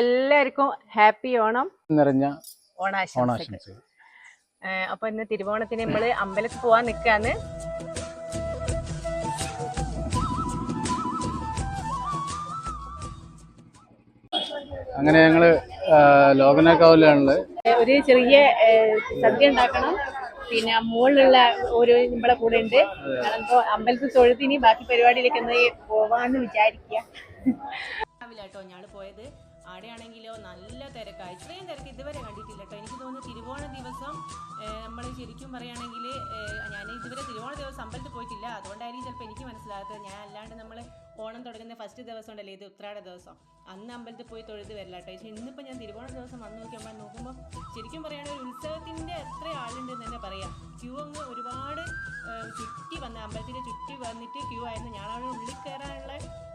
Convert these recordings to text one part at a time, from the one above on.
എല്ലാവർക്കും ഹാപ്പി ഓണം നിറഞ്ഞ ഓണാശംസകൾ. അപ്പൊ ഇന്ന് തിരുവോണത്തിന് നമ്മൾ അമ്പലത്തിൽ പോവാൻ നിക്കാന്ന് അങ്ങനെ ഞങ്ങൾ ലോകനാക്കാവിലാണുള്ളത്. ഒരു ചെറിയ സദ്യ ഉണ്ടാക്കണം. പിന്നെ മുകളിലുള്ള ഒരു നമ്മളെ കൂടെ ഉണ്ട്. അപ്പൊ അമ്പലത്തിൽ തൊഴുതിനി ബാക്കി പരിപാടിയിലേക്ക് പോവാന്ന് വിചാരിക്കുക കേട്ടോ ഞങ്ങൾ പോയത്. ആടെയാണെങ്കിലോ നല്ല തിരക്കാണ് ഇത്രയും തിരക്ക് ഇതുവരെ കണ്ടിട്ടില്ല കേട്ടോ എനിക്ക് തോന്നുന്നു തിരുവോണ ദിവസം നമ്മൾ ശരിക്കും പറയുകയാണെങ്കിൽ ഞാൻ ഇതുവരെ തിരുവോണ ദിവസം അമ്പലത്തിൽ പോയിട്ടില്ല. അതുകൊണ്ടായിരിക്കും ചിലപ്പോൾ എനിക്ക് മനസ്സിലാകാത്തത്. ഞാൻ അല്ലാണ്ട് നമ്മൾ ഓണം തുടങ്ങുന്ന ഫസ്റ്റ് ദിവസം ഉണ്ടല്ലോ ഇത് ഉത്രാട ദിവസം. അന്ന് അമ്പലത്തിൽ പോയി തൊഴുത് വരില്ല കേട്ടോ പക്ഷേ ഇന്നിപ്പോൾ ഞാൻ തിരുവോണ ദിവസം വന്ന് നോക്കിയപ്പോൾ നോക്കുമ്പോൾ ശരിക്കും പറയുകയാണെങ്കിൽ ഒരു ഉത്സവത്തിന്റെ എത്ര ആളുണ്ട് എന്ന് തന്നെ പറയാം. ക്യൂ അങ്ങ് ഒരുപാട് ചുറ്റി വന്ന് അമ്പലത്തിന്റെ ചുറ്റി വന്നിട്ട് ക്യൂ ആയിരുന്നു. ഞാനവിടെ ഉള്ളിൽ കയറാനുള്ള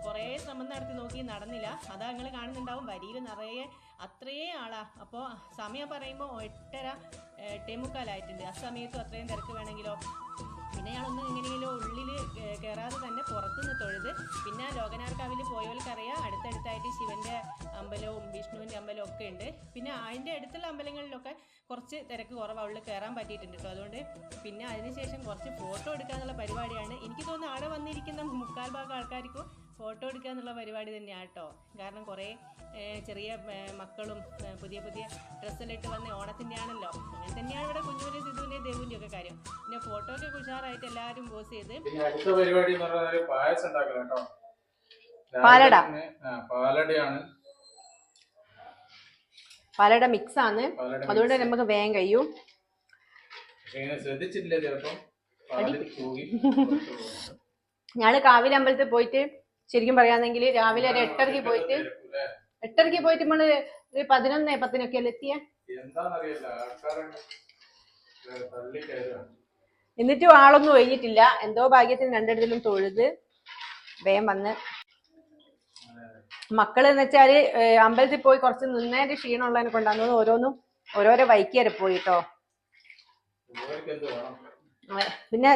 കുറേ ശ്രമം നടത്തി നോക്കി നടന്നില്ല. അതാ നിങ്ങൾ കാണുന്നുണ്ടാവും. വരിയിൽ നിറയെ അത്രയേ ആളാ. അപ്പോൾ സമയം പറയുമ്പോൾ എട്ടര എട്ടേ മുക്കാലായിട്ടുണ്ട് ആ സമയത്തും അത്രയും തിരക്ക് വേണമെങ്കിലോ? പിന്നെ ഞങ്ങളൊന്ന് എങ്ങനെയെങ്കിലും ഉള്ളിൽ കയറാതെ തന്നെ പുറത്തുനിന്ന് തൊഴുത് പിന്നെ ലോകനാർക്കാവിൽ പോയവർക്കറിയാം. അടുത്തടുത്തായിട്ട് ശിവന്റെ അമ്പലവും വിഷ്ണുവിന്റെ അമ്പലവും ഒക്കെ ഉണ്ട്. പിന്നെ അതിന്റെ അടുത്തുള്ള അമ്പലങ്ങളിലൊക്കെ കുറച്ച് തിരക്ക് കുറവാണ് ഉള്ളിൽ കയറാൻ പറ്റിയിട്ടുണ്ട് കേട്ടോ. അതുകൊണ്ട് പിന്നെ അതിനുശേഷം കുറച്ച് ഫോട്ടോ എടുക്കാനുള്ള പരിപാടിയാണ്. എനിക്ക് തോന്നുന്നു അവിടെ വന്നിരിക്കുന്ന മുക്കാൽ ഭാഗം ആൾക്കാർക്കും ഫോട്ടോ എടുക്കുക എന്നുള്ള പരിപാടി തന്നെയാണ് കേട്ടോ കാരണം കുറേ ചെറിയ മക്കളും പുതിയ പുതിയ ഡ്രസ്സെല്ലാം ഇട്ട് വന്ന ഓണത്തിന്റെ ആണല്ലോ അങ്ങനെ തന്നെയാണ് ഇവിടെ കുഞ്ഞുവിന്റെ സിധുവിന്റെ ദേവുവിന്റെ ഒക്കെ കാര്യം. പിന്നെ ഫോട്ടോ ഒക്കെ ഉഷാറായിട്ട് എല്ലാവരും പോസ് ചെയ്ത് അടുത്ത പരിപാടി എന്ന് പറഞ്ഞാൽ പായസം ഉണ്ടാക്കണം കേട്ടോ. പാലട. പാലടയാണ്. പലട മിക്സ് ആണ് അതുകൊണ്ട്. നമുക്ക് വേഗം കഴിയും. ശ്രദ്ധിച്ചിട്ടില്ല ചിലപ്പോ ഞങ്ങൾ കാവിലമ്പലത്തിൽ പോയിട്ട് ശരിക്കും പറയാന്നെങ്കിൽ രാവിലെ ഒരു എട്ടരക്ക് പോയിട്ട് എട്ടരക്ക് പോയിട്ട് നമ്മൾ ഒരു പതിനൊന്ന് പത്തിനൊക്കെ അല്ലേ എത്തിയ? എന്നിട്ടും ആളൊന്നും ഒഴിഞ്ഞിട്ടില്ല. എന്തോ ഭാഗ്യത്തിന് രണ്ടിടത്തിലും തൊഴുത് വേം വന്ന്. മക്കൾ എന്ന് വെച്ചാൽ അമ്പലത്തിൽ പോയി കുറച്ച് നിന്നേന്റെ ക്ഷീണമുള്ളതിനെ കൊണ്ടാന്ന് ഓരോന്നും ഓരോരോ വൈക്കിയാരെ പോയിട്ടോ പിന്നെ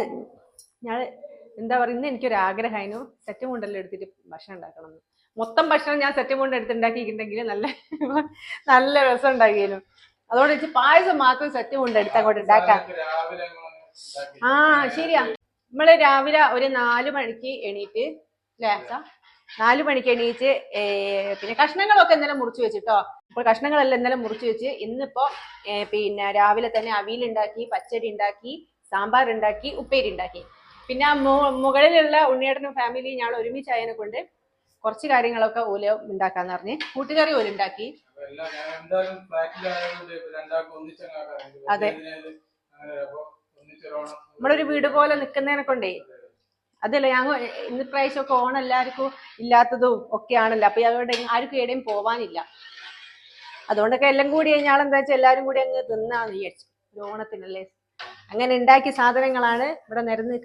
ഞാൻ എന്താ പറയുക ഇന്ന് എനിക്കൊരു ആഗ്രഹമായിരുന്നു. സെറ്റ് മുണ്ടെല്ലാം എടുത്തിട്ട് ഭക്ഷണം ഉണ്ടാക്കണം എന്ന് മൊത്തം ഭക്ഷണം ഞാൻ സെറ്റ് മുണ്ട് എടുത്ത് ഉണ്ടാക്കിയിട്ടുണ്ടെങ്കിൽ നല്ല നല്ല രസം ഉണ്ടാക്കിയാലും അതുകൊണ്ട് വെച്ച് പായസം മാത്രം സെറ്റ് മുണ്ട് എടുത്ത് അങ്ങോട്ട് ഉണ്ടാക്കാം. ആ ശരിയാ. നമ്മൾ രാവിലെ ഒരു നാല് മണിക്ക് എണീറ്റ് അല്ലേ? നാല് മണിക്ക് എണീറ്റ് പിന്നെ കഷ്ണങ്ങളൊക്കെ ഇന്നലെ മുറിച്ച് വെച്ചിട്ടോ. അപ്പോൾ കഷ്ണങ്ങളെല്ലാം ഇന്നലെ മുറിച്ച് വെച്ച് ഇന്നിപ്പോ പിന്നെ രാവിലെ തന്നെ അവിയലുണ്ടാക്കി പച്ചടി ഉണ്ടാക്കി സാമ്പാർ ഉണ്ടാക്കി ഉപ്പേരി ഉണ്ടാക്കി. പിന്നെ ആ മുകളിലുള്ള ഉണ്ണിയേട്ടനും ഫാമിലി ഞങ്ങൾ ഒരുമിച്ചായതിനെ കൊണ്ട് കുറച്ച് കാര്യങ്ങളൊക്കെ ഓല ഉണ്ടാക്കാന്ന് പറഞ്ഞ്. കൂട്ടുകറി ഓല ഉണ്ടാക്കി. ഞാൻ അതെ. നമ്മളൊരു വീട് പോലെ നിൽക്കുന്നതിനെ കൊണ്ടേ. അതല്ല ഞങ്ങൾ ഇന്ന് പ്രാവശ്യമൊക്കെ ഓണം എല്ലാവർക്കും ഇല്ലാത്തതും ഒക്കെ ആണല്ലോ. അപ്പൊ അതുകൊണ്ട് ആർക്കും എവിടെയും പോവാനില്ല. അതുകൊണ്ടൊക്കെ എല്ലാം കൂടി കഴിഞ്ഞാൽ എന്താ വെച്ചാൽ എല്ലാവരും കൂടി അങ്ങ് തിന്നാന്ന് വിചാരിച്ചു. ഓണത്തിനല്ലേ? അങ്ങനെ ഉണ്ടാക്കിയ സാധനങ്ങളാണ് ഇവിടെ നിരന്ന്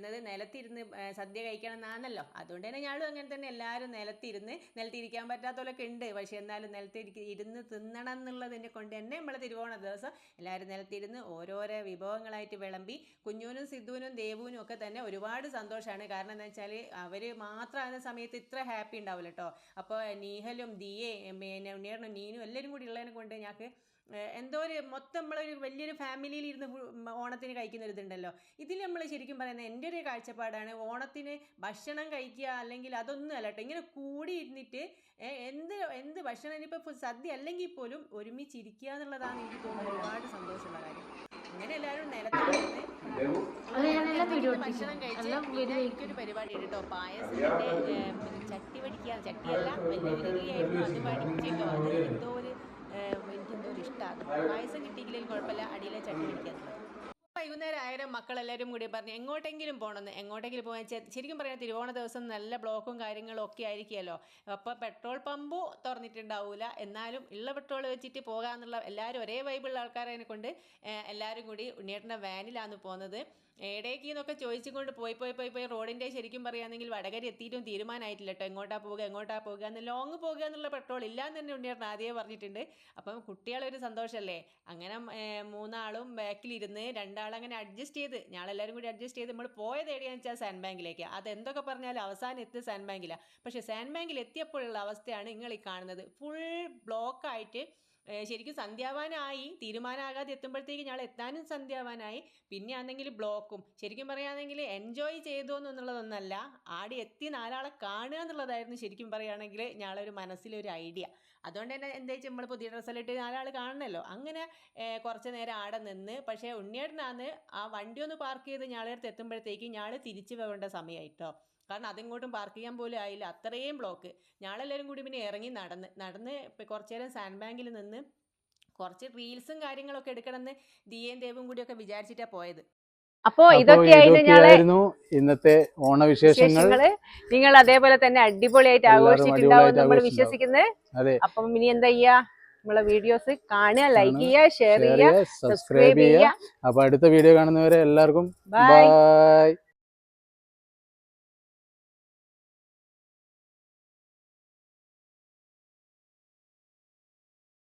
നിലത്തായിട്ടോ നിലത്തിരുന്ന് സദ്യ കഴിക്കണം എന്നാണല്ലോ അതുകൊണ്ട് തന്നെ ഞാനും അങ്ങനെ തന്നെ എല്ലാവരും നിലത്തിരുന്ന് നിലത്തിരിക്കാൻ പറ്റാത്തവരൊക്കെ ഉണ്ട്. പക്ഷെ എന്നാലും നിലത്തിരിക്ക ഇരുന്ന് തിന്നണം എന്നുള്ളതിനെ കൊണ്ട് തന്നെ നമ്മൾ തിരുവോണ ദിവസം എല്ലാവരും നിലത്തിരുന്ന് ഓരോരോ വിഭവങ്ങളായിട്ട് വിളമ്പി കുഞ്ഞൂനും സിദ്ധുവിനും ദേവുവിനും ഒക്കെ തന്നെ ഒരുപാട് സന്തോഷമാണ് കാരണം എന്താ വെച്ചാൽ അവർ മാത്രമാകുന്ന സമയത്ത് ഇത്ര ഹാപ്പി ഉണ്ടാവില്ല കേട്ടോ അപ്പോൾ നീഹലും ദിയെ പിന്നെ ഉണ്ണിയേട്ടനും നീനും എല്ലാവരും കൂടി ഉള്ളതിനെ കൊണ്ട് ഞങ്ങൾക്ക് എന്തോ ഒരു മൊത്തം നമ്മളൊരു വലിയൊരു ഫാമിലിയിൽ ഇരുന്ന് ഓണത്തിന് കഴിക്കുന്ന ഒരു ഇതുണ്ടല്ലോ. ഇതിൽ നമ്മൾ ശരിക്കും പറയുന്നത് എന്റെ ഒരു കാഴ്ചപ്പാടാണ് ഓണത്തിന് ഭക്ഷണം കഴിക്കുക അല്ലെങ്കിൽ അതൊന്നും അല്ല കേട്ടോ ഇങ്ങനെ കൂടി ഇരുന്നിട്ട് എന്ത് എന്ത് ഭക്ഷണം ഇനിയിപ്പോൾ സദ്യ അല്ലെങ്കിൽ പോലും ഒരുമിച്ചിരിക്കുക എന്നുള്ളതാണ് എനിക്ക് തോന്നുന്നത്. ഒരുപാട് സന്തോഷമുള്ള കാര്യം. അങ്ങനെ എല്ലാവരും നിലത്തിരുന്ന് ഭക്ഷണം കഴിച്ച് എനിക്കൊരു പരിപാടി ഉണ്ട് കേട്ടോ. പിന്നെ ചട്ടി പഠിക്കുക ചട്ടിയല്ല വലിയ ഉരുളിയായിരുന്നു അത് പഠിച്ചിട്ടോ അത് എന്തോ ഒരു പായസം കിട്ടിയില്ലെങ്കിൽ കുഴപ്പമില്ല. അടിയിലെ ചട്ടി പിടിക്കാന്നുള്ളത് വൈകുന്നേരം ആയാലും മക്കളെല്ലാവരും കൂടി പറഞ്ഞു എങ്ങോട്ടെങ്കിലും പോകണമെന്ന് എങ്ങോട്ടെങ്കിലും പോകാൻ ശരിക്കും പറയാം തിരുവോണ ദിവസം നല്ല ബ്ലോക്കും കാര്യങ്ങളും ഒക്കെ ആയിരിക്കുമല്ലോ അപ്പോൾ പെട്രോൾ പമ്പും തുറന്നിട്ടുണ്ടാവില്ല എന്നാലും ഉള്ള പെട്രോൾ വെച്ചിട്ട് പോകാമെന്നുള്ള എല്ലാവരും ഒരേ വൈബുള്ള ആൾക്കാരെ കൊണ്ട് എല്ലാവരും കൂടി ഉണ്ണിയേട്ടന്റെ വാനിലാണ് പോകുന്നത് എടേക്ക് എന്നൊക്കെ ചോദിച്ചുകൊണ്ട് പോയി പോയി പോയി പോയി റോഡിന്റെ ശരിക്കും പറയുകയാണെങ്കിൽ വടകര എത്തിയിട്ടും തീരുമാനമായിട്ടില്ല കേട്ടോ എങ്ങോട്ടാ പോകുക എങ്ങോട്ടാ പോകുക എന്ന് ലോങ് പോകുക എന്നുള്ള പെട്രോൾ ഇല്ലാന്ന് തന്നെ ഉണ്ണിയേട്ടൻ ആദ്യമേ പറഞ്ഞിട്ടുണ്ട്. അപ്പം കുട്ടികളൊരു സന്തോഷമല്ലേ അങ്ങനെ മൂന്നാളും ബാക്കിലിരുന്ന് രണ്ടാളങ്ങനെ അഡ്ജസ്റ്റ് ചെയ്ത് ഞങ്ങളെല്ലാവരും കൂടി അഡ്ജസ്റ്റ് ചെയ്ത് നമ്മൾ പോയത് എവിടെയാണെന്ന് വെച്ചാൽ സാൻഡ് ബാങ്കിലേക്ക് അതെന്തൊക്കെ പറഞ്ഞാലും അവസാനം എത്തി സാൻഡ് ബാങ്കിലാണ് പക്ഷേ സാൻഡ് ബാങ്കിൽ എത്തിയപ്പോഴുള്ള അവസ്ഥയാണ് നിങ്ങൾ ഈ കാണുന്നത്. ഫുൾ ബ്ലോക്കായിട്ട് ശരിക്കും സന്ധ്യാവാനായി തീരുമാനമാകാതെ എത്തുമ്പോഴത്തേക്ക് ഞങ്ങൾ എത്താനും സന്ധ്യാവാനായി. പിന്നെ ആണെങ്കിൽ ബ്ലോക്കും. ശരിക്കും പറയുകയാണെങ്കിൽ എൻജോയ് ചെയ്തു എന്നുള്ളതൊന്നല്ല ആടി എത്തി നാലാളെ കാണുക എന്നുള്ളതായിരുന്നു ശരിക്കും പറയുകയാണെങ്കിൽ ഞങ്ങളൊരു മനസ്സിലൊരു ഐഡിയ അതുകൊണ്ട് തന്നെ എന്താ വെച്ചാൽ നമ്മൾ പുതിയ ഡ്രസ്സിലിട്ട് നാലാൾ കാണണമല്ലോ അങ്ങനെ കുറച്ച് നേരം ആടെ നിന്ന് പക്ഷേ ഉണ്ണിയേട്ടനാന്ന് ആ വണ്ടി ഒന്ന് പാർക്ക് ചെയ്ത് ഞാളടുത്ത് എത്തുമ്പോഴത്തേക്ക് ഞാൾ തിരിച്ചു പോകേണ്ട സമയമായിട്ടോ കാരണം അതിങ്ങോട്ടും പാർക്ക് ചെയ്യാൻ പോലും ആയില്ല. അത്രയും ബ്ലോക്ക് ഞങ്ങളെല്ലാവരും കൂടി പിന്നെ ഇറങ്ങി നടന്ന് നടന്ന് കുറച്ചു നേരം സാൻഡ് ബാങ്കിൽ നിന്ന് കുറച്ച് റീൽസും കാര്യങ്ങളൊക്കെ എടുക്കണമെന്ന് ദിയേം ദേവും കൂടിയൊക്കെ വിചാരിച്ചിട്ടാ പോയത്. അപ്പോ ഇതൊക്കെയായിരുന്നു ഇന്നത്തെ ഓണവിശേഷങ്ങൾ. നിങ്ങൾ അതേപോലെ തന്നെ അടിപൊളിയായിട്ട് ആഘോഷിച്ചിട്ടുണ്ടാവും നമ്മൾ. വിശ്വസിക്കുന്നത്. അപ്പം ഇനി എന്താ ചെയ്യാ? നമ്മളെ വീഡിയോസ് കാണുക ലൈക്ക് ചെയ്യുക ഷെയർ ചെയ്യുക സബ്സ്ക്രൈബ് ചെയ്യുക. അപ്പൊ അടുത്ത വീഡിയോ കാണുന്നവരെ എല്ലാവർക്കും ബൈ